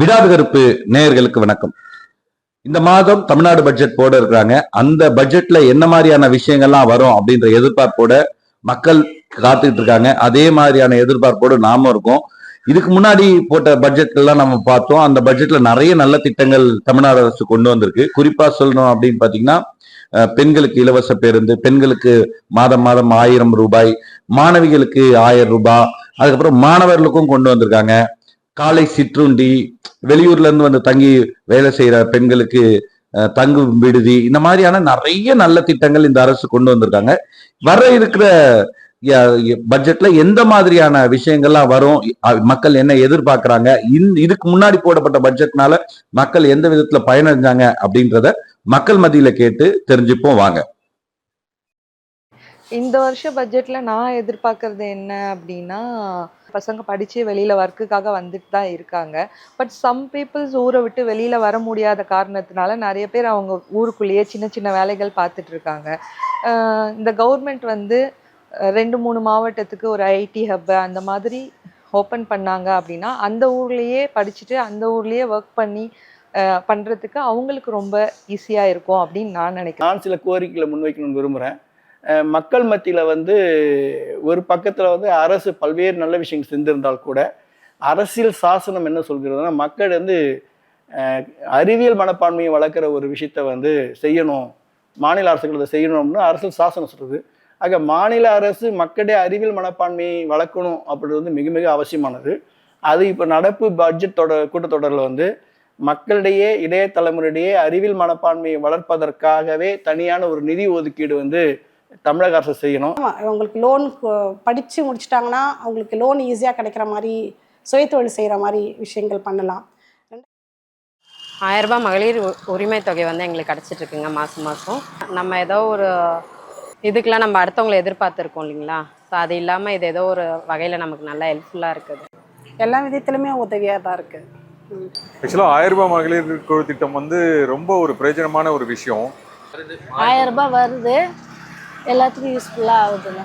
விடாது கருப்பு நேயர்களுக்கு வணக்கம். இந்த மாதம் தமிழ்நாடு பட்ஜெட் போட இருக்கிறாங்க. அந்த பட்ஜெட்ல என்ன மாதிரியான விஷயங்கள்லாம் வரும் அப்படின்ற எதிர்பார்ப்போட மக்கள் காத்துக்கிட்டு இருக்காங்க. அதே மாதிரியான எதிர்பார்ப்போடு நாம இருக்கோம். இதுக்கு முன்னாடி போட்ட பட்ஜெட்லாம் நம்ம பார்த்தோம். அந்த பட்ஜெட்ல நிறைய நல்ல திட்டங்கள் தமிழ்நாடு அரசு கொண்டு வந்திருக்கு. குறிப்பா சொல்லணும் அப்படின்னு பாத்தீங்கன்னா பெண்களுக்கு இலவச பேருந்து பெண்களுக்கு மாதம் மாதம் ஆயிரம் ரூபாய் மாணவிகளுக்கு ஆயிரம் ரூபாய் அதுக்கப்புறம் மாணவர்களுக்கும் கொண்டு வந்திருக்காங்க. காலை சிற்றுண்டி வெளியூர்ல இருந்து வந்து தங்கி வேலை செய்யற பெண்களுக்கு தங்கும் விடுதி இந்த மாதிரியான நிறைய நல்ல திட்டங்கள் இந்த அரசு கொண்டு வந்திருக்காங்க. வர இருக்கிற ய- பட்ஜெட்ல எந்த மாதிரியான விஷயங்கள்லாம் வரும்? மக்கள் என்ன எதிர்பார்க்கறாங்க? இந் இதுக்கு முன்னாடி போடப்பட்ட பட்ஜெட்னால மக்கள் எந்த விதத்துல பயனடைஞ்சாங்க அப்படின்றத மக்கள் மத்தியில கேட்டு தெரிஞ்சுப்போம். வாங்க. இந்த வருஷ பட்ஜெட்ல நான் எதிர்பார்க்கறது என்ன அப்படின்னா பசங்க படித்து வெளியில் ஒர்க்குக்காக வந்துட்டு தான் இருக்காங்க. பட் சம் பீப்புள்ஸ் ஊரை விட்டு வெளியில் வர முடியாத காரணத்தினால நிறைய பேர் அவங்க ஊருக்குள்ளேயே சின்ன சின்ன வேலைகள் பார்த்துட்டு இருக்காங்க. இந்த கவர்மெண்ட் வந்து ரெண்டு மூணு மாவட்டத்துக்கு ஒரு ஐடி ஹப்பு அந்த மாதிரி ஓப்பன் பண்ணாங்க அப்படின்னா அந்த ஊர்லேயே படிச்சுட்டு அந்த ஊர்லேயே ஒர்க் பண்ணி பண்ணுறதுக்கு பண்றதுக்கு அவங்களுக்கு ரொம்ப ஈஸியாக இருக்கும் அப்படின்னு நான் நினைக்கிறேன். நான் சில கோரிக்கைகளை முன்வைக்கணும்னு விரும்புகிறேன் மக்கள் மத்தியில் வந்து ஒரு பக்கத்தில் வந்து அரசு பல்வேறு நல்ல விஷயங்கள் செஞ்சிருந்தால் கூட அரசியல் சாசனம் என்ன சொல்கிறதுனா மக்கள் வந்து அறிவியல் மனப்பான்மையை வளர்க்குற ஒரு விஷயத்த வந்து செய்யணும் மாநில அரசுகள் அதை செய்யணும்னு அரசியல் சாசனம் சொல்கிறது ஆக மாநில அரசு மக்களுடைய அறிவியல் மனப்பான்மையை வளர்க்கணும் அப்படின்றது வந்து மிக மிக அவசியமானது. அது இப்போ நடப்பு பட்ஜெட் தொடர் கூட்டத்தொடரில் வந்து மக்களிடையே இளைய தலைமுறையிடையே அறிவியல் மனப்பான்மையை வளர்ப்பதற்காகவே தனியான ஒரு நிதி ஒதுக்கீடு வந்து தமிழக அரசு செய்யணும். ஆமா, அவங்களுக்கு லோன் படித்து முடிச்சிட்டாங்கன்னா அவங்களுக்கு லோன் ஈஸியாக கிடைக்கிற மாதிரி சுயதொழில் செய்கிற மாதிரி விஷயங்கள் பண்ணலாம். ஆயிரம் ரூபாய் மகளிர் உரிமை தொகை வந்து எங்களுக்கு கிடச்சிட்டு இருக்குங்க மாதம் மாதம் நம்ம ஏதோ ஒரு இதுக்கெலாம் நம்ம அடுத்தவங்களை எதிர்பார்த்துருக்கோம் இல்லைங்களா? ஸோ அது இல்லாமல் இது ஏதோ ஒரு வகையில் நமக்கு நல்லா ஹெல்ப்ஃபுல்லாக இருக்குது. எல்லா விதத்துலையுமே உதவியாக தான் இருக்குது ஆக்சுவலாக ஆயிரம் ரூபாய் மகளிர் குழு திட்டம் வந்து ரொம்ப ஒரு பிரயோஜனமான ஒரு விஷயம். ஆயிரம் ரூபாய் வருது. எல்லாத்துக்கும் யூஸ்ஃபுல்லாக ஆகுதுங்க.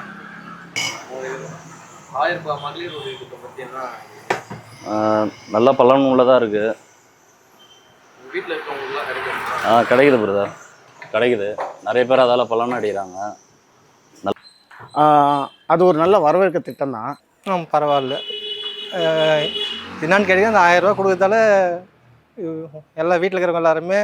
நல்ல பலன் உள்ளதாக இருக்குது ஆ கிடைக்குது பிரதர் கிடைக்குது. நிறைய பேர் அதால் பலன் அடைகிறாங்க அது ஒரு நல்ல வரவேற்க திட்டம் தான். பரவாயில்ல. என்னன்னு கேட்டீங்கன்னா அந்த ஆயிரம் ரூபாய் கொடுக்கறதால எல்லா வீட்டில் இருக்கிறவங்க எல்லாருமே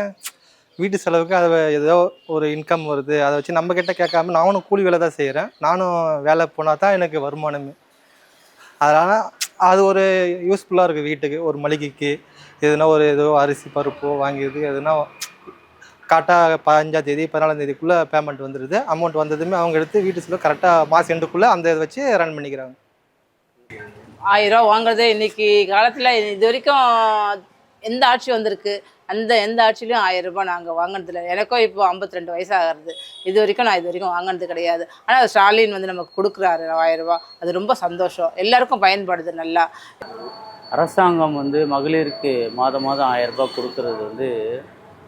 வீட்டு செலவுக்கு அதை ஏதோ ஒரு இன்கம் வருது. அதை வச்சு நம்ம கிட்ட கேட்காம நானும் கூலி வேலை தான் செய்கிறேன் நானும் வேலை போனால் தான் எனக்கு வருமானமே. அதனால் அது ஒரு யூஸ்ஃபுல்லாக இருக்குது வீட்டுக்கு. ஒரு மளிகைக்கு எதுனா ஒரு ஏதோ அரிசி பருப்போ வாங்கிடுது எதுனா கரெக்டாக பதினஞ்சாம் தேதி பதினாலாம் தேதிக்குள்ளே பேமெண்ட் வந்துடுது அமௌண்ட் வந்ததுமே அவங்க எடுத்து வீட்டு செலவு கரெக்டாக மாதம் எண்டுக்குள்ளே அந்த இதை வச்சு ரன் பண்ணிக்கிறாங்க. ஆயிரம் ரூபா வாங்குறது இன்னைக்கு காலத்தில் இது வரைக்கும் எந்த ஆட்சி வந்திருக்கு? அந்த எந்த ஆட்சிலையும் ஆயிரம் ரூபாய் நாங்கள் வாங்கினதில்ல. எனக்கும் இப்போ 52 ரெண்டு வயசாகிறது. இது வரைக்கும் நான் இது வரைக்கும் வாங்கினது கிடையாது. ஆனால் ஸ்டாலின் வந்து நமக்கு கொடுக்குறாரு ஆயிரம் ரூபாய். அது ரொம்ப சந்தோஷம். எல்லாருக்கும் பயன்படுது நல்லா. அரசாங்கம் வந்து மகளிருக்கு மாதம் மாதம் ஆயிரம் ரூபாய் கொடுக்கறது வந்து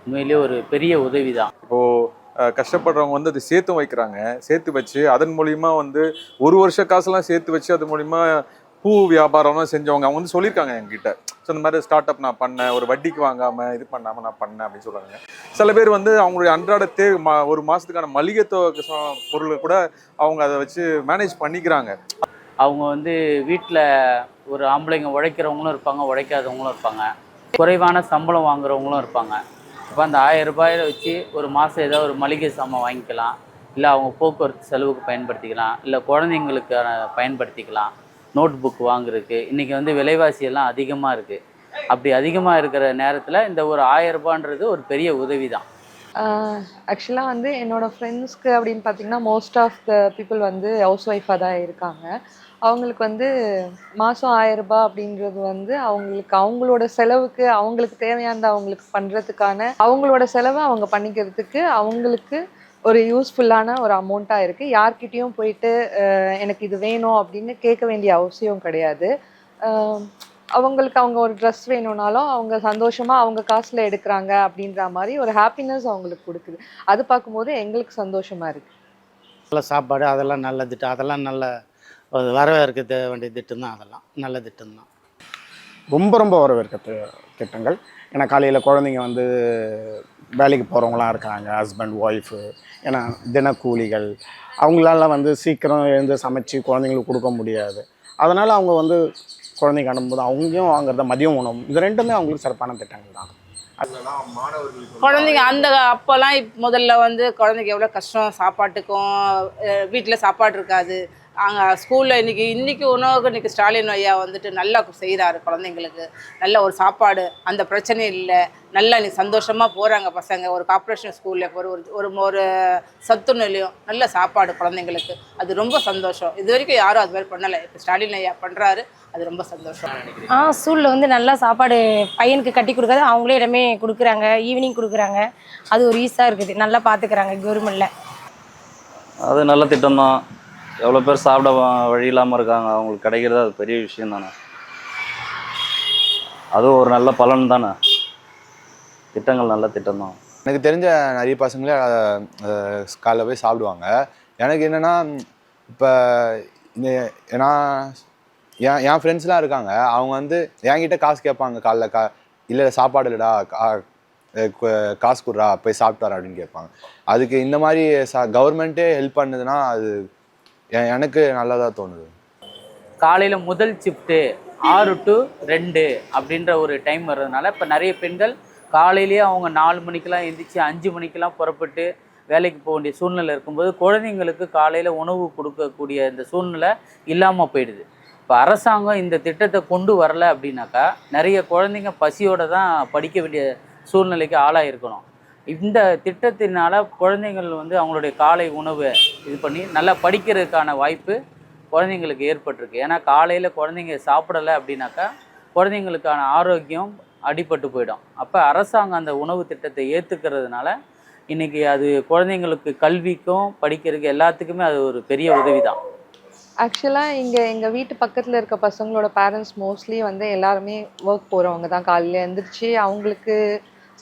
உண்மையிலேயே ஒரு பெரிய உதவி தான் இப்போது கஷ்டப்படுறவங்க வந்து அதை சேர்த்து வைக்கிறாங்க. சேர்த்து வச்சு அதன் மூலியமா வந்து ஒரு வருஷ காசுலாம் சேர்த்து வச்சு அது மூலியமா பூ வியாபாரம்லாம் செஞ்சவங்க அவங்க வந்து சொல்லியிருக்காங்க என்கிட்ட. ஸோ இந்த மாதிரி ஸ்டார்ட் அப் நான் பண்ணேன் ஒரு வட்டிக்கு வாங்காமல் இது பண்ணாமல் நான் பண்ணேன் அப்படின்னு சொல்கிறாங்க சில பேர் வந்து அவங்களுடைய அன்றாட தே மா ஒரு மாதத்துக்கான மளிகை பொருளை கூட அவங்க அதை வச்சு மேனேஜ் பண்ணிக்கிறாங்க. அவங்க வந்து வீட்டில் ஒரு ஆம்பளைங்க உழைக்கிறவங்களும் இருப்பாங்க உழைக்காதவங்களும் இருப்பாங்க. குறைவான சம்பளம் வாங்குறவங்களும் இருப்பாங்க. இப்போ அந்த ஆயிரம் ரூபாயில் வச்சு ஒரு மாதம் ஏதோ ஒரு மளிகை சாமான் வாங்கிக்கலாம். இல்லை அவங்க போக்குவரத்து செலவுக்கு பயன்படுத்திக்கலாம். இல்லை குழந்தைங்களுக்கான பயன்படுத்திக்கலாம். நோட் புக் வாங்குறதுக்கு. இன்றைக்கி வந்து விலைவாசி எல்லாம் அதிகமாக இருக்குது அப்படி அதிகமாக இருக்கிற நேரத்தில் இந்த ஒரு ஆயிரம் ரூபான்றது ஒரு பெரிய உதவி தான் ஆக்சுவலாக வந்து என்னோடய ஃப்ரெண்ட்ஸ்க்கு அப்படின்னு பார்த்தீங்கன்னா மோஸ்ட் ஆஃப் த பீப்புள் வந்து ஹவுஸ் ஒய்ஃபாக தான் இருக்காங்க. அவங்களுக்கு வந்து மாதம் ஆயிரம் ரூபாய் அப்படின்றது வந்து அவங்களுக்கு அவங்களோட செலவுக்கு அவங்களுக்கு தேவையானது அவங்களுக்கு பண்ணுறதுக்கான அவங்களோட செலவை அவங்க பண்ணிக்கிறதுக்கு அவங்களுக்கு ஒரு யூஸ்ஃபுல்லான ஒரு அமௌண்ட்டாக இருக்குது யார்கிட்டேயும் போயிட்டு எனக்கு இது வேணும் அப்படின்னு கேட்க வேண்டிய அவசியம் கிடையாது. அவங்களுக்கு அவங்க ஒரு ட்ரெஸ் வேணும்னாலும் அவங்க சந்தோஷமாக அவங்க காசில் எடுக்கிறாங்க அப்படின்ற மாதிரி ஒரு ஹாப்பினஸ் அவங்களுக்கு கொடுக்குது. அது பார்க்கும்போது எங்களுக்கு சந்தோஷமாக இருக்குது நல்ல சாப்பாடு அதெல்லாம் நல்ல திட்டம் அதெல்லாம் நல்ல வரவேற்க தே- வேண்டிய திட்டம் தான் அதெல்லாம் நல்ல திட்டம் தான் ரொம்ப ரொம்ப வரவேற்க திட்டங்கள். ஏன்னா காலையில் குழந்தைங்க வந்து வேலைக்கு போகிறவங்களாம் இருக்காங்க ஹஸ்பண்ட் ஒய்ஃபு ஏன்னா தினக்கூலிகள். அவங்களால வந்து சீக்கிரம் எழுந்து சமைச்சு குழந்தைங்களுக்கு கொடுக்க முடியாது. அதனால் அவங்க வந்து குழந்தைங்க அனுப்பும்போது அவங்களும் வாங்குறத மதியம் உணவு இது ரெண்டுமே அவங்களுக்கு சிறப்பான திட்டங்கள் தான். குழந்தைங்க அந்த அப்போல்லாம் முதல்ல வந்து குழந்தைங்க எவ்வளோ கஷ்டம் சாப்பாட்டுக்கும் வீட்டில் சாப்பாடு இருக்காது. அங்கே ஸ்கூலில் இன்றைக்கி இன்றைக்கி உணவுக்கு இன்றைக்கி ஸ்டாலின் ஐயா வந்துட்டு நல்லா செய்கிறாரு குழந்தைங்களுக்கு. நல்ல ஒரு சாப்பாடு அந்த பிரச்சனை இல்லை. நல்லா இன்னைக்கு சந்தோஷமாக போகிறாங்க பசங்க. ஒரு கார்ப்பரேஷன் ஸ்கூலில் ஒரு ஒரு ஒரு ஒரு சத்து நிலையம் நல்ல சாப்பாடு குழந்தைங்களுக்கு. அது ரொம்ப சந்தோஷம். இது வரைக்கும் யாரும் அது மாதிரி பண்ணலை. இப்போ ஸ்டாலின் ஐயா பண்ணுறாரு அது ரொம்ப சந்தோஷம். ஆ ஸ்கூலில் வந்து நல்லா சாப்பாடு பையனுக்கு கட்டி கொடுக்காது. அவங்களே இடமே கொடுக்குறாங்க. ஈவினிங் கொடுக்குறாங்க. அது ஒரு ஈஸியாக இருக்குது. நல்லா பார்த்துக்கிறாங்க கவர்மெண்ட்டில் அது நல்ல திட்டம் தான் எவ்வளோ பேர் சாப்பிட வழி இல்லாமல் இருக்காங்க. அவங்களுக்கு கிடைக்கிறது அது பெரிய விஷயம் தானே. அதுவும் ஒரு நல்ல பலன் தானே. திட்டங்கள் நல்ல திட்டம் தான். எனக்கு தெரிஞ்ச நிறைய பசங்களே காலைல போய் சாப்பிடுவாங்க. எனக்கு என்னென்னா இப்போ இந்த நான் என் என் ஃப்ரெண்ட்ஸ்லாம் இருக்காங்க. அவங்க வந்து என்கிட்ட காசு கேட்பாங்க. காலைல கா இல்லை சாப்பாடு இல்லைடா கா காசு கொடுறா போய் சாப்பிட்டாரா அப்படின்னு கேட்பாங்க. அதுக்கு இந்த மாதிரி ச கவர்மெண்ட்டே ஹெல்ப் பண்ணுதுன்னா அது எனக்கு நல்லதாக தோணுது. காலையில் முதல் ஷிஃப்ட்டு ஆறு டு ரெண்டு அப்படின்ற ஒரு டைம் வர்றதுனால இப்போ நிறைய பெண்கள் காலையிலேயே அவங்க நாலு மணிக்கெலாம் எந்திரிச்சு அஞ்சு மணிக்கெலாம் புறப்பட்டு வேலைக்கு போக வேண்டிய சூழ்நிலை இருக்கும்போது குழந்தைங்களுக்கு காலையில் உணவு கொடுக்கக்கூடிய இந்த சூழ்நிலை இல்லாமல் போயிடுது. இப்போ அரசாங்கம் இந்த திட்டத்தை கொண்டு வரல அப்படின்னாக்கா நிறைய குழந்தைங்க பசியோடு தான் படிக்க வேண்டிய சூழ்நிலைக்கு ஆளாயிருக்கணும். இந்த திட்டத்தினால் குழந்தைகள் வந்து அவங்களுடைய காலை உணவை இது பண்ணி நல்லா படிக்கிறதுக்கான வாய்ப்பு குழந்தைங்களுக்கு ஏற்பட்டிருக்கு. ஏன்னா காலையில் குழந்தைங்க சாப்பிடலை அப்படின்னாக்கா குழந்தைங்களுக்கான ஆரோக்கியம் அடிபட்டு போயிடும். அப்போ அரசாங்கம் அந்த உணவு திட்டத்தை ஏற்றுக்கிறதுனால இன்றைக்கி அது குழந்தைங்களுக்கு கல்விக்கும் படிக்கிறதுக்கு எல்லாத்துக்குமே அது ஒரு பெரிய உதவி தான் ஆக்சுவலாக இங்கே எங்கள் வீட்டு பக்கத்தில் இருக்க பசங்களோட பேரண்ட்ஸ் மோஸ்ட்லி வந்து எல்லாருமே ஒர்க் போகிறவங்க தான் காலையில் எழுந்திரிச்சு அவங்களுக்கு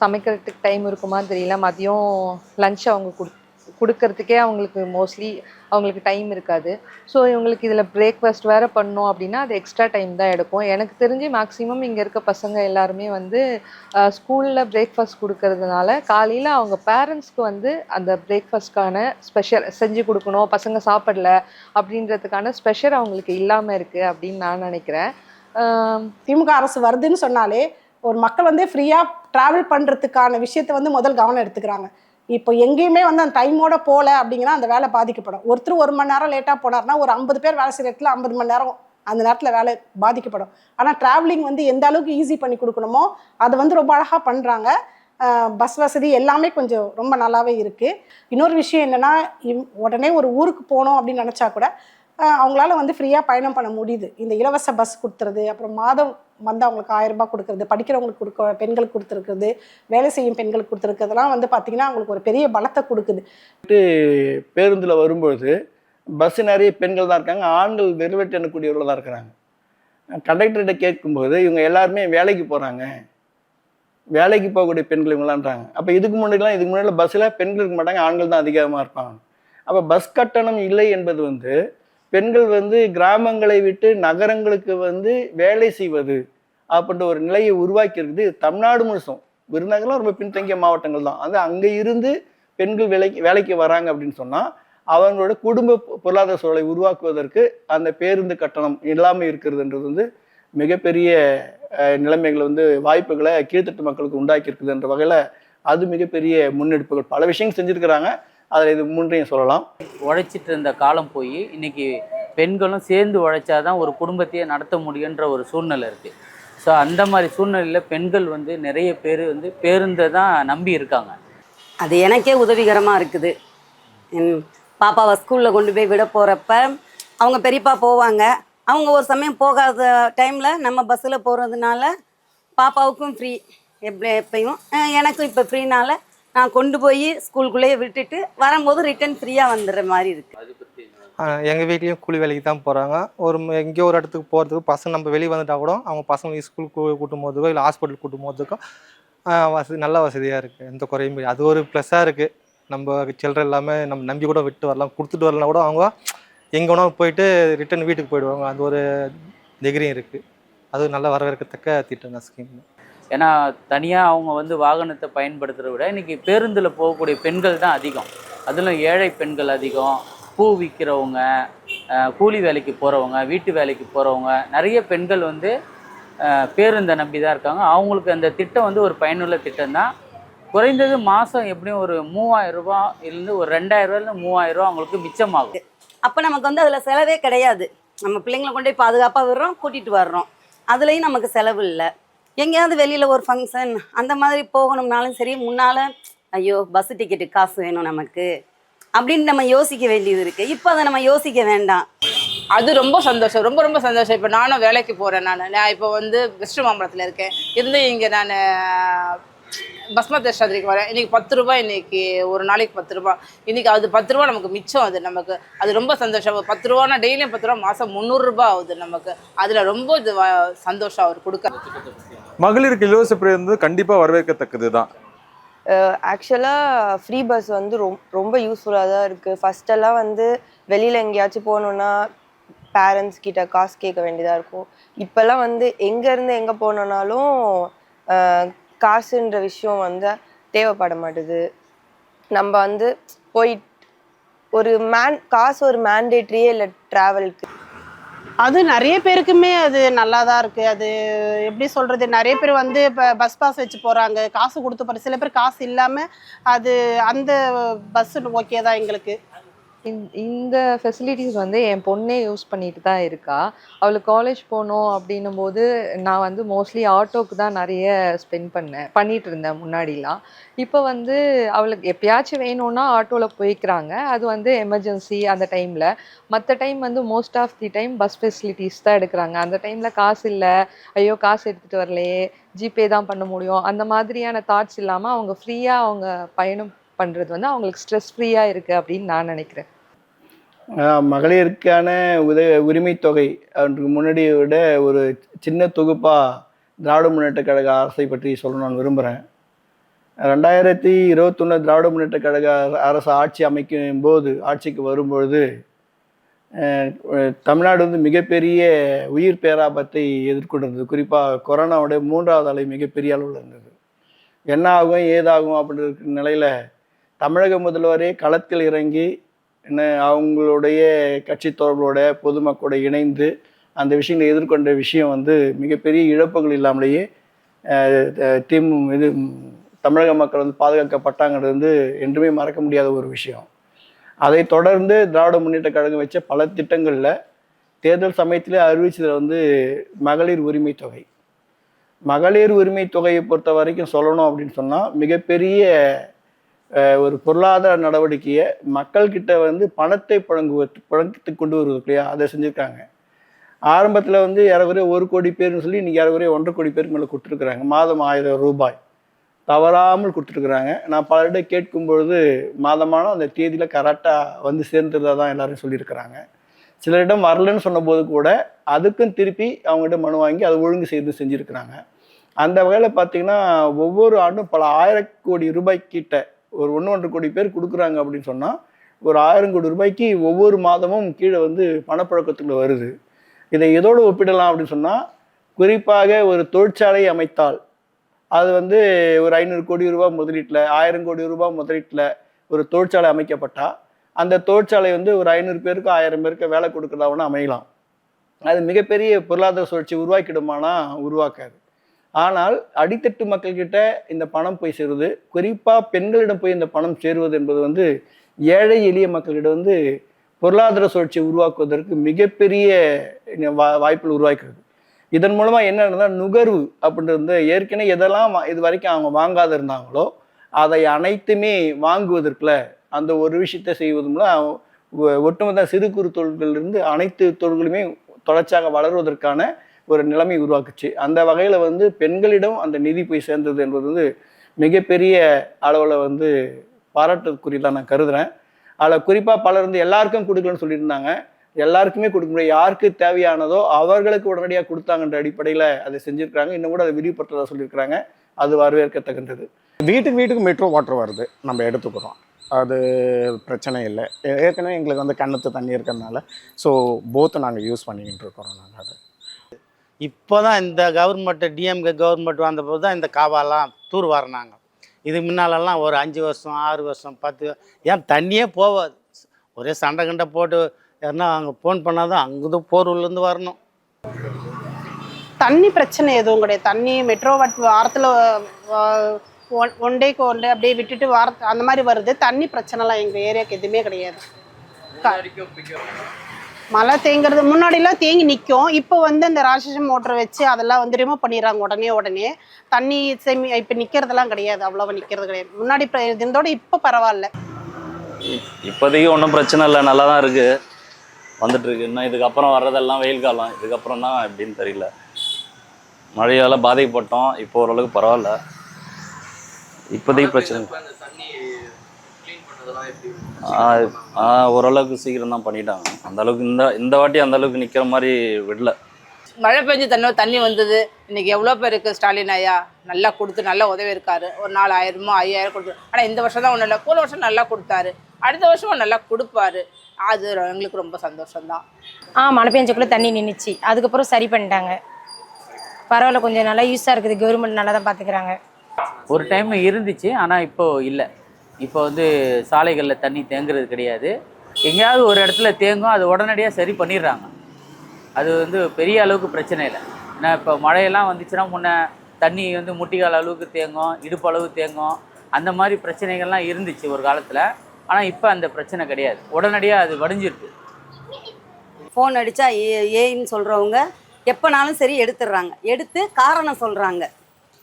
சமைக்கிறதுக்கு டைம் இருக்குமா தெரியல. மதியம் லஞ்ச் அவங்க கொடு கொடுக்கறதுக்கே அவங்களுக்கு மோஸ்ட்லி அவங்களுக்கு டைம் இருக்காது. ஸோ இவங்களுக்கு இதில் பிரேக்ஃபாஸ்ட் வேறு பண்ணோம் அப்படின்னா அது எக்ஸ்ட்ரா டைம் தான் எடுக்கும். எனக்கு தெரிஞ்சு மேக்ஸிமம் இங்கே இருக்க பசங்க எல்லாருமே வந்து ஸ்கூலில் பிரேக்ஃபாஸ்ட் கொடுக்கறதுனால காலையில் அவங்க பேரண்ட்ஸ்க்கு வந்து அந்த பிரேக்ஃபாஸ்ட்கான ஸ்பெஷல் செஞ்சு கொடுக்கணும் பசங்க சாப்பிடல அப்படின்றதுக்கான ஸ்பெஷல் அவங்களுக்கு இல்லாமல் இருக்குது அப்படின்னு நான் நினைக்கிறேன். திமுக அரசு வருதுன்னு சொன்னாலே ஒரு மக்கள் வந்து ஃப்ரீயாக ட்ராவல் பண்ணுறதுக்கான விஷயத்தை வந்து முதல் கவனம் எடுத்துக்கிறாங்க. இப்போ எங்கேயுமே வந்து அந்த டைமோட போகல அப்படிங்கன்னா அந்த வேலை பாதிக்கப்படும். ஒருத்தர் ஒரு மணி நேரம் லேட்டாக போனார்னா ஒரு ஐம்பது பேர் வேலை செய்கிற இடத்துல ஐம்பது மணி நேரம் அந்த நேரத்தில் வேலை பாதிக்கப்படும். ஆனால் ட்ராவலிங் வந்து எந்த அளவுக்கு ஈஸி பண்ணி கொடுக்கணுமோ அதை வந்து ரொம்ப அழகாக பண்ணுறாங்க பஸ் வசதி எல்லாமே கொஞ்சம் ரொம்ப நல்லாவே இருக்குது இன்னொரு விஷயம் என்னென்னா உடனே ஒரு ஊருக்கு போகணும் அப்படின்னு நினச்சா கூட அவங்களால வந்து ஃப்ரீயாக பயணம் பண்ண முடியுது. இந்த இலவச பஸ் கொடுத்துறது அப்புறம் மாதம் வந்து அவங்களுக்கு ஆயிரம் ரூபாய் கொடுக்குறது படிக்கிறவங்களுக்கு கொடுக்க பெண்களுக்கு கொடுத்துருக்குறது வேலை செய்யும் பெண்களுக்கு கொடுத்துருக்கிறதுலாம் வந்து பார்த்திங்கன்னா அவங்களுக்கு ஒரு பெரிய பலத்தை கொடுக்குது. பேருந்தில் வரும்பொழுது பஸ் நிறைய பெண்கள் தான் இருக்காங்க ஆண்கள் வெறுவெட்டு எண்ணக்கூடியவர்கள் தான் இருக்கிறாங்க. கண்டக்டர்கிட்ட கேட்கும்போது இவங்க எல்லாருமே வேலைக்கு போகிறாங்க வேலைக்கு போகக்கூடிய பெண்கள் இவங்களான்றாங்க. அப்போ இதுக்கு முன்னாடிலாம் இதுக்கு முன்னாடி பஸ்ஸில் பெண்கள் இருக்க மாட்டாங்க ஆண்கள் தான் அதிகமாக இருப்பாங்க. அப்போ பஸ் கட்டணம் இல்லை என்பது வந்து பெண்கள் வந்து கிராமங்களை விட்டு நகரங்களுக்கு வந்து வேலை செய்வது அப்படின்ற ஒரு நிலையை உருவாக்கி இருக்குது தமிழ்நாடு முழுசும். விருதுநகர்லாம் ரொம்ப பின்தங்கிய மாவட்டங்கள் தான். அது அங்கே இருந்து பெண்கள் வேலைக்கு வேலைக்கு வராங்க அப்படின்னு சொன்னால் அவங்களோட குடும்ப பொருளாதார சூழலை உருவாக்குவதற்கு அந்த பேருந்து கட்டணம் இல்லாமல் இருக்கிறதுன்றது வந்து மிகப்பெரிய நிலைமைகளை வந்து வாய்ப்புகளை கீழ்த்தட்டு மக்களுக்கு உண்டாக்கி இருக்குதுன்ற வகையில் அது மிகப்பெரிய முன்னெடுப்புகள். பல விஷயங்கள் செஞ்சுருக்கிறாங்க. அதில் இது மூன்றையும் சொல்லலாம். உழைச்சிட்டு இருந்த காலம் போய் இன்னைக்கு பெண்களும் சேர்ந்து உழைச்சாதான் ஒரு குடும்பத்தையே நடத்த முடியுன்ற ஒரு சூழ்நிலை இருக்குது ஸோ அந்த மாதிரி சூழ்நிலையில் பெண்கள் வந்து நிறைய பேர் வந்து பேருந்தை தான் நம்பி இருக்காங்க. அது எனக்கே உதவிகரமாக இருக்குது. என் பாப்பாவை ஸ்கூலில் கொண்டு போய் விட போகிறப்ப அவங்க பெரியப்பா போவாங்க. அவங்க ஒரு சமயம் போகாத டைமில் நம்ம பஸ்ஸில் போகிறதுனால பாப்பாவுக்கும் ஃப்ரீ எப்படி எப்பயும் எனக்கும் இப்போ ஃப்ரீனால நான் கொண்டு போய் ஸ்கூலுக்குள்ளேயே விட்டுட்டு வரும்போது ரிட்டர்ன் ஃப்ரீயாக வந்துடுற மாதிரி இருக்குது எங்கள் வீட்லேயும் கூலி வேலைக்கு தான் போகிறாங்க ஒரு ம- எங்கேயோ ஒரு இடத்துக்கு போகிறதுக்கு பசங்க நம்ம வெளியே வந்துட்டா கூட அவங்க பசங்க ஸ்கூலுக்கு கூட்டும் போதுக்கோ இல்லை ஹாஸ்பிட்டல் கூட்டும் போதுக்கோ வசதி நல்ல வசதியாக இருக்குது எந்த குறையும் அது ஒரு ப்ளஸ்ஸாக இருக்குது நம்ம சில்லற எல்லாமே நம்ம நம்பி கூட விட்டு வரலாம். கொடுத்துட்டு வரலாம் கூட அவங்க எங்கே வேணாலும் போயிட்டு ரிட்டர்ன் வீட்டுக்கு போயிடுவாங்க. அது ஒரு டிகிரியும் இருக்குது அது நல்ல வரவேற்கத்தக்க திட்டம் தான் ஸ்கீம் ஏன்னா தனியாக அவங்க வந்து வாகனத்தை பயன்படுத்துகிறத விட இன்றைக்கி பேருந்தில் போகக்கூடிய பெண்கள் தான் அதிகம். அதிலும் ஏழை பெண்கள் அதிகம் பூ விற்கிறவங்க கூலி வேலைக்கு போகிறவங்க வீட்டு வேலைக்கு போகிறவங்க நிறைய பெண்கள் வந்து பேருந்தை நம்பி தான் இருக்காங்க. அவங்களுக்கு அந்த திட்டம் வந்து ஒரு பயனுள்ள திட்டம் தான். குறைந்தது மாதம் எப்படியும் ஒரு மூவாயிரம் இருந்து ஒரு ரெண்டாயிரம் ரூபாயிலேருந்து மூவாயிரம் ரூபா அவங்களுக்கு மிச்சமாகும். அப்போ நமக்கு வந்து அதில் செலவே கிடையாது. நம்ம பிள்ளைங்களை கொண்டு போய் பாதுகாப்பாக விடுறோம் கூட்டிகிட்டு வர்றோம். அதுலேயும் நமக்கு செலவு இல்லை. எங்கேயாவது வெளியில் ஒரு ஃபங்க்ஷன் அந்த மாதிரி போகணும்னாலும் சரி முன்னால் ஐயோ பஸ் டிக்கெட்டு காசு வேணும் நமக்கு அப்படின்னு நம்ம யோசிக்க வேண்டியது இருக்குது இப்போ அதை நம்ம யோசிக்க வேண்டாம். அது ரொம்ப சந்தோஷம். ரொம்ப ரொம்ப சந்தோஷம். இப்போ நானும் வேலைக்கு போகிறேன் நான். நான் இப்போ வந்து வெஸ்ட் மாம்பலத்தில் இருக்கேன். இருந்து இங்கே நான் பஸ்மத் தேஷ்டாதிரிக்கு வரேன் இன்னைக்கு பத்து ரூபாய் இன்னைக்கு ஒரு நாளைக்கு பத்து ரூபாய். இன்னைக்கு அது பத்து ரூபா நமக்கு மிச்சம் அது நமக்கு. அது ரொம்ப சந்தோஷம். பத்து ரூபானா டெய்லியும் பத்து ரூபா மாதம் முந்நூறுரூபா ஆகுது நமக்கு. அதில் ரொம்ப இது சந்தோஷம் அவர் கொடுக்க. மகளிருக்கு இலவச பேருந்து கண்டிப்பா வரவேற்கத்தக்கது தான். ஆக்சுவலாக ஃப்ரீ பஸ் வந்து ரொம் ரொம்ப யூஸ்ஃபுல்லாக தான் இருக்குது ஃபஸ்ட்டெல்லாம் வந்து வெளியில் எங்கேயாச்சும் போகணுன்னா பேரண்ட்ஸ் கிட்ட காசு கேட்க வேண்டியதாக இருக்கும். இப்போல்லாம் வந்து எங்கேருந்து எங்கே போனோன்னாலும் காசுன்ற விஷயம் வந்து தேவைப்பட மாட்டுது. நம்ம வந்து போய் ஒரு மேன் காசு ஒரு மேண்டேட்ரியே இல்லை ட்ராவலுக்கு அது நிறைய பேருக்குமே அது நல்லா தான் இருக்குது அது எப்படி சொல்கிறது நிறைய பேர் வந்து இப்போ பஸ் பாஸ் வச்சு போகிறாங்க காசு கொடுத்து போகிற சில பேர் காசு இல்லாமல் அது அந்த பஸ்ஸு ஓகே தான் எங்களுக்கு. இந்த- இந்த ஃபெசிலிட்டிஸ் வந்து என் பொண்ணே யூஸ் பண்ணிட்டு தான் இருக்கா. அவளுக்கு காலேஜ் போகணும் அப்படின்னும் போது நான் வந்து மோஸ்ட்லி ஆட்டோக்கு தான் நிறைய ஸ்பெண்ட் பண்ணேன் பண்ணிட்டு இருந்தேன் முன்னாடிலாம். இப்போ வந்து அவளுக்கு எப்பயாச்சும் வேணும்னா ஆட்டோவில் போய்க்கிறாங்க. அது வந்து எமர்ஜென்சி அந்த டைமில் மற்ற டைம் வந்து most of the time bus facilities தான் எடுக்கிறாங்க. அந்த டைமில் காசு இல்லை. ஐயோ காசு எடுத்துகிட்டு வரலையே. ஜிபே தான் பண்ண முடியும். அந்த மாதிரியான தாட்ஸ் இல்லாமல் அவங்க ஃப்ரீயாக அவங்க பயணம் பண்ணுறது வந்து அவங்களுக்கு ஸ்ட்ரெஸ் ஃப்ரீயாக இருக்குது அப்படின்னு நான் நினைக்கிறேன். மகளிருக்கான உத உரிமைத்தொகை தொகை அதற்கு முன்னாடியை விட ஒரு சின்ன தொகுப்பாக திராவிட முன்னேற்ற கழக அரசை பற்றி சொல்ல நான் விரும்புகிறேன் ரெண்டாயிரத்தி இருபத்தொன்று திராவிட முன்னேற்ற கழக அரசு ஆட்சி அமைக்கும் போது ஆட்சிக்கு வரும்பொழுது தமிழ்நாடு வந்து மிகப்பெரிய உயிர் பேராபத்தை எதிர்கொண்டிருந்தது. குறிப்பாக கொரோனாவுடைய மூன்றாவது அலை மிகப்பெரிய அளவில் இருந்தது. என்ன ஆகும் ஏதாகும் அப்படின்ற நிலையில் தமிழக முதல்வரே களத்தில் இறங்கி அவங்களுடைய கட்சி தொடர்போட பொதுமக்களோட இணைந்து அந்த விஷயங்களை எதிர்கொண்ட விஷயம் வந்து மிகப்பெரிய இழப்புகள் இல்லாமலேயே த- திமு இது தமிழக மக்கள் வந்து பாதுகாக்கப்பட்டாங்கிறது வந்து என்றுமே மறக்க முடியாத ஒரு விஷயம். அதை தொடர்ந்து திராவிட முன்னேற்ற கழகம் வச்ச பல திட்டங்களில் தேர்தல் சமயத்திலே அறிவிச்சதில் வந்து மகளிர் உரிமை தொகை. மகளிர் உரிமை தொகையை பொறுத்த வரைக்கும் சொல்லணும் அப்படின்னு சொன்னால் மிகப்பெரிய ஒரு பொருளாதார நடவடிக்கையை மக்கள்கிட்ட வந்து பணத்தை புழங்குவது புழங்கத்துக்கு கொண்டு வருவது இல்லையா? அதை செஞ்சுருக்காங்க. ஆரம்பத்தில் வந்து ஏறக்குறைய ஒரு கோடி பேர்னு சொல்லி இன்றைக்கி ஏறக்குறைய ஒன்றரை கோடி பேருக்கு மேலே கொடுத்துருக்குறாங்க. மாதம் ஆயிரம் ரூபாய். தவறாமல் கொடுத்துருக்குறாங்க. நான் பலரிடம் கேட்கும் பொழுது மாதமான அந்த தேதியில் கரெக்டாக வந்து சேர்ந்துருந்தா தான் எல்லாரும் சொல்லியிருக்கிறாங்க. சிலரிடம் வரலன்னு சொன்னபோது கூட அதுக்கும் திருப்பி அவங்ககிட்ட மனு வாங்கி அதை ஒழுங்கு செய்து செஞ்சுருக்கிறாங்க. அந்த வகையில் பார்த்தீங்கன்னா ஒவ்வொரு ஆண்டும் பல ஆயிரம் கோடி ரூபாய் கிட்ட ஒரு ஒன்று ஒன்றரை கோடி பேர் கொடுக்குறாங்க அப்படின்னு சொன்னால் ஒரு ஆயிரம் கோடி ரூபாய்க்கு ஒவ்வொரு மாதமும் கீழே வந்து பணப்புழக்கத்துக்குள்ள வருது. இதை எதோடு ஒப்பிடலாம் அப்படின்னு சொன்னால் குறிப்பாக ஒரு தொழிற்சாலை அமைத்தால் அது வந்து ஒரு ஐநூறு கோடி ரூபா முதலீட்டில் ஆயிரம் கோடி ரூபா முதலீட்டில் ஒரு தொழிற்சாலை அமைக்கப்பட்டால் அந்த தொழிற்சாலை வந்து ஒரு ஐநூறு பேருக்கு ஆயிரம் பேருக்கு வேலை கொடுக்குறதாவும் அமையலாம். அது மிகப்பெரிய பொருளாதார சுழற்சி உருவாக்கிடுமானா உருவாக்காது. ஆனால் அடித்தட்டு மக்கள்கிட்ட இந்த பணம் போய் சேருவது குறிப்பாக பெண்களிடம் போய் இந்த பணம் சேருவது என்பது வந்து ஏழை எளிய மக்களிடம் வந்து பொருளாதார சுழற்சியை உருவாக்குவதற்கு மிகப்பெரிய வா வாய்ப்புகள் உருவாக்குறது இதன் மூலமாக என்ன நடந்தால் நுகர்வு அப்படின்றது ஏற்கனவே எதெல்லாம் இது வரைக்கும் அவங்க வாங்காத இருந்தாங்களோ அதை அனைத்துமே வாங்குவதற்குள்ள அந்த ஒரு விஷயத்தை செய்வது மூலம் ஒட்டுமொத்த சிறு குறு தொழில்களிலிருந்து அனைத்து தொழில்களுமே தொடர்ச்சியாக வளருவதற்கான ஒரு நிலைமை உருவாக்குச்சு. அந்த வகையில் வந்து பெண்களிடம் அந்த நிதி போய் சேர்ந்தது என்பது வந்து மிகப்பெரிய அளவில் வந்து பாராட்டுக்குரியதாக நான் கருதுறேன். அதில் குறிப்பாக பலர் வந்து எல்லாருக்கும் கொடுக்கலன்னு சொல்லியிருந்தாங்க. எல்லாருக்குமே கொடுக்க முடியாது யாருக்கு தேவையானதோ அவர்களுக்கு உடனடியாக கொடுத்தாங்கன்ற அடிப்படையில் அதை செஞ்சுருக்காங்க இன்னும் கூட அதை விரிவுபடுத்துறதா சொல்லியிருக்கிறாங்க. அது வரவேற்கத்தகுந்தது வீட்டுக்கு வீட்டுக்கு மெட்ரோ வாட்டர் வருது. நம்ம எடுத்துக்கிறோம். அது பிரச்சனை இல்லை. ஏற்கனவே எங்களுக்கு வந்து கண்ணத்து தண்ணி இருக்கிறதுனால. ஸோ போத்து நாங்கள் யூஸ் பண்ணிக்கிட்டு இருக்கிறோம் நாங்கள் அதை. இப்போ தான் இந்த கவர்மெண்ட் டிஎம்கே கவர்மெண்ட் வந்தபோது தான் இந்த காவாலாம் தூர் வரணாங்க இதுக்கு முன்னாலெல்லாம் ஒரு அஞ்சு வருஷம் ஆறு வருஷம் பத்து ஏன் தண்ணியே போகாது ஒரே சண்டை கண்டை போட்டு யாருன்னா அங்கே ஃபோன் பண்ணால் தான் அங்கேருந்து போரூர்லேருந்து வரணும். தண்ணி பிரச்சனை எதுவும் கிடையாது. தண்ணி மெட்ரோ வட் வாரத்தில் ஒன் ஒன் டேக்கு ஒன் டே அப்படியே விட்டுட்டு வார அந்த மாதிரி வருது. தண்ணி பிரச்சனைலாம் எங்கள் ஏரியாவுக்கு எதுவுமே கிடையாது. மழை தேங்குறது முன்னாடிலாம் தேங்கி நிற்கும் இப்போ வந்து இந்த ராட்சசம் மோட்டர் வச்சு அதெல்லாம் வந்து ரிமூவ் பண்ணிடுறாங்க உடனே உடனே. தண்ணி செமி இப்போ நிற்கிறதெல்லாம் கிடையாது. அவ்வளோவா நிற்கிறது கிடையாது. முன்னாடி இப்ப இருந்தோட இப்போ பரவாயில்ல. இப்போதைக்கு ஒன்றும் பிரச்சனை இல்லை. நல்லா தான் இருக்குது வந்துட்டுருக்கு இன்னும் இதுக்கப்புறம் வர்றதெல்லாம் வெயில் காலம். இதுக்கப்புறம் தான் எப்படின்னு தெரியல. மழையால் பாதிக்கப்பட்டோம். இப்போ ஓரளவுக்கு பரவாயில்ல. இப்போதைக்கு பிரச்சனை ஓரளவுக்கு சீக்கிரம் தான் பண்ணிட்டாங்க. அந்த அளவுக்கு இந்த இந்த வாட்டி அந்த அளவுக்கு நிற்கிற மாதிரி விடல. மழை பெஞ்சு தண்ணி தண்ணி வந்தது. இன்னைக்கு எவ்வளோ பேருக்கு ஸ்டாலின் ஐயா? நல்லா கொடுத்து நல்லா உதவி இருக்காரு. ஒரு நாலாயிரமோ ஐயாயிரம் கொடுத்து. ஆனால் இந்த வருஷம் தான் ஒன்றும் இல்லை. போன வருஷம் நல்லா கொடுத்தாரு. அடுத்த வருஷமும் நல்லா கொடுப்பாரு. அது எங்களுக்கு ரொம்ப சந்தோஷம்தான். ஆ மழை பெஞ்சக்குள்ளே தண்ணி நின்றுச்சு அதுக்கப்புறம் சரி பண்ணிட்டாங்க. பரவாயில்ல கொஞ்சம் நல்லா யூஸாக இருக்குது. கவர்மெண்ட் நல்லா தான் பார்த்துக்கிறாங்க ஒரு டைம் இருந்துச்சு ஆனால் இப்போ இல்லை. இப்போ வந்து சாலைகளில் தண்ணி தேங்குறது கிடையாது. எங்கேயாவது ஒரு இடத்துல தேங்கும் அது உடனடியாக சரி பண்ணிடுறாங்க. அது வந்து பெரிய அளவுக்கு பிரச்சனை இல்லை. ஏன்னா இப்போ மழையெல்லாம் வந்துச்சுன்னா முன்ன தண்ணி வந்து முட்டிக்கால் அளவுக்கு தேங்கும் இடுப்பு அளவு தேங்கும் அந்த மாதிரி பிரச்சனைகள்லாம் இருந்துச்சு ஒரு காலத்தில். ஆனால் இப்போ அந்த பிரச்சனை கிடையாது. உடனடியாக அது வடிஞ்சிருக்கு ஃபோன் அடித்தா ஏ ஏன்னு சொல்கிறவங்க எப்போனாலும் சரி எடுத்துடுறாங்க. எடுத்து காரணம் சொல்கிறாங்க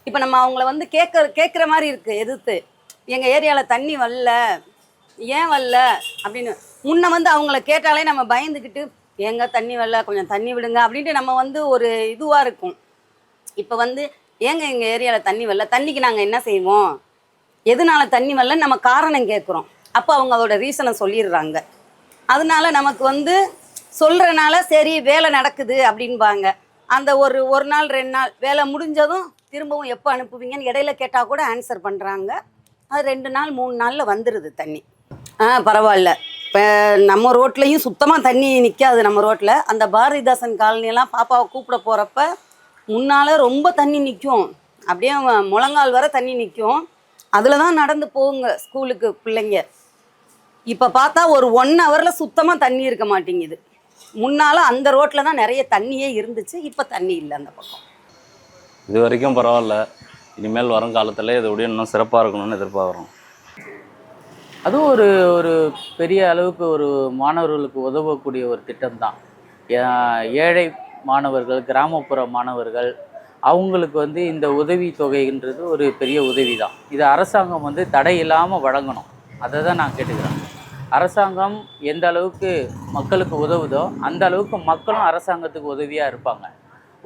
இப்போ நம்ம அவங்கள வந்து கேட்க கேட்குற மாதிரி இருக்குது எதிர்த்து. எங்கள் ஏரியாவில் தண்ணி வரல. ஏன் வரல? அப்படின்னு முன்ன வந்து அவங்கள கேட்டாலே நம்ம பயந்துக்கிட்டு ஏங்க தண்ணி வரல கொஞ்சம் தண்ணி விடுங்க அப்படின்ட்டு நம்ம வந்து ஒரு இதுவாக இருக்கும். இப்போ வந்து ஏங்க எங்கள் ஏரியாவில் தண்ணி வரல? தண்ணிக்கு நாங்கள் என்ன செய்வோம்? எதனால தண்ணி வரல நம்ம காரணம் கேட்குறோம் அப்போ அவங்க அதோட ரீசனை சொல்லிடுறாங்க. அதனால நமக்கு வந்து சொல்கிறனால சரி வேலை நடக்குது அப்படின்பாங்க. அந்த ஒரு ஒரு நாள் ரெண்டு நாள் வேலை முடிஞ்சதும் திரும்பவும் எப்போ அனுப்புவீங்கன்னு இடையில கேட்டால் கூட ஆன்சர் பண்ணுறாங்க அது ரெண்டு நாள் மூணு நாளில் வந்துடுது தண்ணி. ஆ பரவாயில்ல. இப்போ நம்ம ரோட்லேயும் சுத்தமாக தண்ணி நிற்காது நம்ம ரோட்டில் அந்த பாரதிதாசன் காலனியெல்லாம் பாப்பாவை கூப்பிட போகிறப்ப முன்னால் ரொம்ப தண்ணி நிற்கும் அப்படியே முழங்கால் வர தண்ணி நிற்கும் அதில் தான் நடந்து போகுங்க ஸ்கூலுக்கு பிள்ளைங்க. இப்போ பார்த்தா ஒரு ஒன் ஹவரில் சுத்தமாக தண்ணி இருக்க மாட்டேங்குது. முன்னால் அந்த ரோட்டில் தான் நிறைய தண்ணியே இருந்துச்சு. இப்போ தண்ணி இல்லை அந்த பக்கம். இது வரைக்கும் பரவாயில்ல. இனிமேல் வரும் காலத்தில் இதோடய இன்னும் சிறப்பாக இருக்கணும்னு எதிர்பார்க்குறோம். அதுவும் ஒரு ஒரு பெரிய அளவுக்கு ஒரு மாணவர்களுக்கு உதவக்கூடிய ஒரு திட்டம் தான் ஏழை மாணவர்கள் கிராமப்புற மாணவர்கள் அவங்களுக்கு வந்து இந்த உதவி தொகைன்றது ஒரு பெரிய உதவி தான் இது அரசாங்கம் வந்து தடை இல்லாமல் வழங்கணும். அதை தான் நான் கேட்டுக்கிறேன். அரசாங்கம் எந்த அளவுக்கு மக்களுக்கு உதவுதோ அந்த அளவுக்கு மக்களும் அரசாங்கத்துக்கு உதவியாக இருப்பாங்க.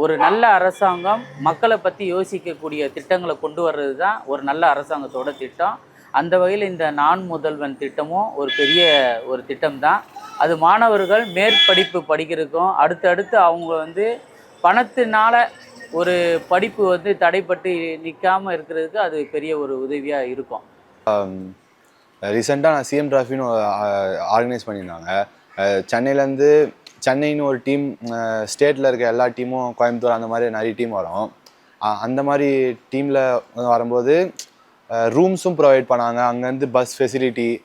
ஒரு நல்ல அரசாங்கம் மக்களை பற்றி யோசிக்கக்கூடிய திட்டங்களை கொண்டு வர்றது தான் ஒரு நல்ல அரசாங்கத்தோட திட்டம். அந்த வகையில் இந்த நான் முதல்வன் திட்டமும் ஒரு பெரிய ஒரு திட்டம் தான் அது மாணவர்கள் மேற்படிப்பு படிக்கிறதுக்கும் அடுத்தடுத்து அவங்க வந்து பணத்தினால் ஒரு படிப்பு வந்து தடைப்பட்டு நிற்காமல் இருக்கிறதுக்கு அது பெரிய ஒரு உதவியாக இருக்கும். ரீசெண்டாக நான் சிஎம் டிராஃபின்னு ஆர்கனைஸ் பண்ணியிருந்தாங்க. சென்னையிலேருந்து சென்னைன்னு ஒரு டீம் ஸ்டேட்டில் இருக்க எல்லா டீமும் கோயம்புத்தூர் அந்த மாதிரி நிறைய டீம் வரும். அந்த மாதிரி டீமில் வரும்போது ரூம்ஸும் ப்ரொவைட் பண்ணாங்க. அங்கேருந்து பஸ் ஃபெசிலிட்டி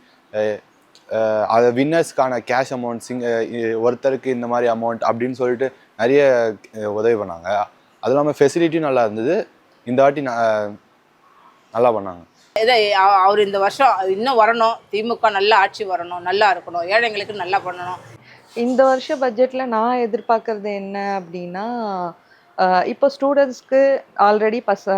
அதை வின்னர்ஸ்க்கான கேஷ் அமௌண்ட் சிங் ஒருத்தருக்கு இந்த மாதிரி அமௌண்ட் அப்படின்னு சொல்லிட்டு நிறைய உதவி பண்ணாங்க. அதுவும் இல்லாமல் ஃபெசிலிட்டியும் நல்லா இருந்தது. இந்த வாட்டி ந- நல்லா பண்ணாங்க. இதை அவர் இந்த வருஷம் இன்னும் வரணும். திமுக நல்ல ஆட்சி வரணும். நல்லா இருக்கணும். ஏழைங்களுக்கு நல்லா பண்ணணும். இந்த வருஷ பட்ஜெட்டில் நான் எதிர்பார்க்கறது என்ன அப்படின்னா இப்போ ஸ்டூடெண்ட்ஸ்க்கு ஆல்ரெடி பச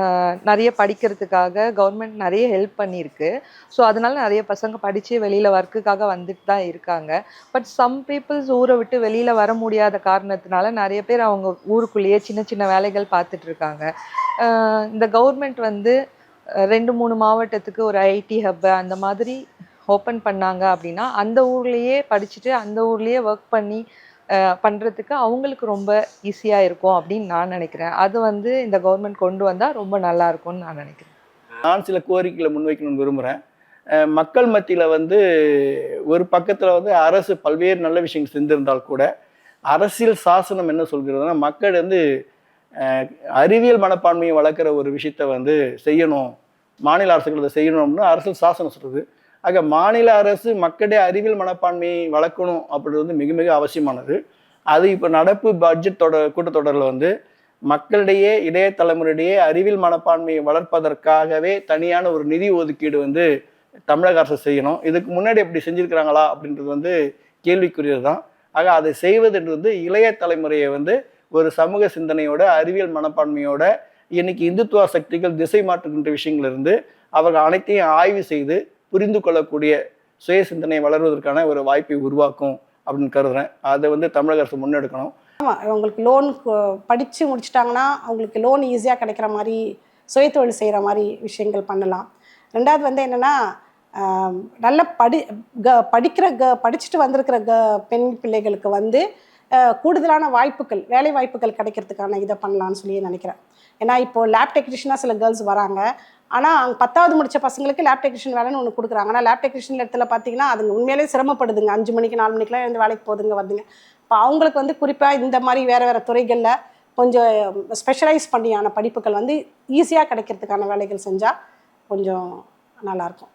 நிறைய படிக்கிறதுக்காக கவர்மெண்ட் நிறைய ஹெல்ப் பண்ணியிருக்கு. ஸோ அதனால நிறைய பசங்க படித்து வெளியில் ஒர்க்குக்காக வந்துட்டு தான் இருக்காங்க. பட் சம் பீப்புள்ஸ் ஊரை விட்டு வெளியில் வர முடியாத காரணத்தினால நிறைய பேர் அவங்க ஊருக்குள்ளேயே சின்ன சின்ன வேலைகள் பார்த்துட்டு இருக்காங்க. இந்த கவர்மெண்ட் வந்து ரெண்டு மூணு மாவட்டத்துக்கு ஒரு ஐடி ஹப்பு அந்த மாதிரி ஓப்பன் பண்ணாங்க அப்படின்னா அந்த ஊர்லேயே படிச்சுட்டு அந்த ஊர்லேயே ஒர்க் பண்ணி பண்ணுறதுக்கு அவங்களுக்கு ரொம்ப ஈஸியாக இருக்கும் அப்படின்னு நான் நினைக்கிறேன். அது வந்து இந்த கவர்மெண்ட் கொண்டு வந்தால் ரொம்ப நல்லா இருக்கும்னு நான் நினைக்கிறேன். நான் சில கோரிக்கைகளை முன்வைக்கணும்னு விரும்புகிறேன் மக்கள் மத்தியில் வந்து ஒரு பக்கத்தில் வந்து அரசு பல்வேறு நல்ல விஷயங்கள் செஞ்சிருந்தால் கூட அரசியல் சாசனம் என்ன சொல்கிறதுனா மக்கள் வந்து அறிவியல் மனப்பான்மையை வளர்க்குற ஒரு விஷயத்த வந்து செய்யணும் மாநில அரசுகள் அதை செய்யணும்னு அரசியல் சாசனம் சொல்கிறது ஆக மாநில அரசு மக்களுடைய அறிவியல் மனப்பான்மையை வளர்க்கணும் அப்படின்றது வந்து மிக மிக அவசியமானது. அது இப்போ நடப்பு பட்ஜெட் தொடர் கூட்டத்தொடரில் வந்து மக்களிடையே இளைய தலைமுறையிடையே அறிவியல் மனப்பான்மையை வளர்ப்பதற்காகவே தனியான ஒரு நிதி ஒதுக்கீடு வந்து தமிழக அரசு செய்யணும். இதுக்கு முன்னாடி எப்படி செஞ்சுருக்கிறாங்களா அப்படின்றது வந்து கேள்விக்குரியது தான். ஆக அதை செய்வதுன்றது வந்து இளைய தலைமுறையை வந்து ஒரு சமூக சிந்தனையோட அறிவியல் மனப்பான்மையோட இன்னைக்கு இந்துத்துவ சக்திகள் திசை மாற்றுகின்ற விஷயங்கள் இருந்து அவர்கள் அனைத்தையும் ஆய்வு செய்து புரிந்து கொள்ளக்கூடிய சுய சிந்தனை வளர்வதற்கான ஒரு வாய்ப்பை உருவாக்கும் அப்படின்னு கருதுறேன். அதை வந்து தமிழக அரசு முன்னெடுக்கணும். ஆமாம் அவங்களுக்கு லோன் படித்து முடிச்சிட்டாங்கன்னா அவங்களுக்கு லோன் ஈஸியாக கிடைக்கிற மாதிரி சுயதொழில் செய்கிற மாதிரி விஷயங்கள் பண்ணலாம். ரெண்டாவது வந்து என்னென்னா நல்ல படி க படிக்கிற க படிச்சுட்டு வந்திருக்கிற க பெண் பிள்ளைகளுக்கு வந்து கூடுதலான வாய்ப்புகள் வேலை வாய்ப்புகள் கிடைக்கிறதுக்கான இதை பண்ணலான்னு சொல்லி நினைக்கிறேன். ஏன்னா இப்போது லேப் டெக்னீஷியனாக சில கேர்ள்ஸ் வராங்க. ஆனால் அவங்க பத்தாவது முடிச்ச பசங்களுக்கு லேப் டெக்னீஷியன் வேலைன்னு ஒன்று கொடுக்குறாங்க. ஆனால் லேப் டெக்னீஷியன் இடத்துல பார்த்தீங்கன்னா அதுங்க உண்மையிலே சிரமப்படுதுங்க. அஞ்சு மணிக்கு நாலு மணிக்கெலாம் எழுந்து வேலைக்கு போதுங்க வருதுங்க இப்போ அவங்களுக்கு வந்து குறிப்பாக இந்த மாதிரி வேறு வேறு துறைகளில் கொஞ்சம் ஸ்பெஷலைஸ் பண்ணியான படிப்புகள் வந்து ஈஸியாக கிடைக்கிறதுக்கான வேலைகள் செஞ்சால் கொஞ்சம் நல்லாயிருக்கும்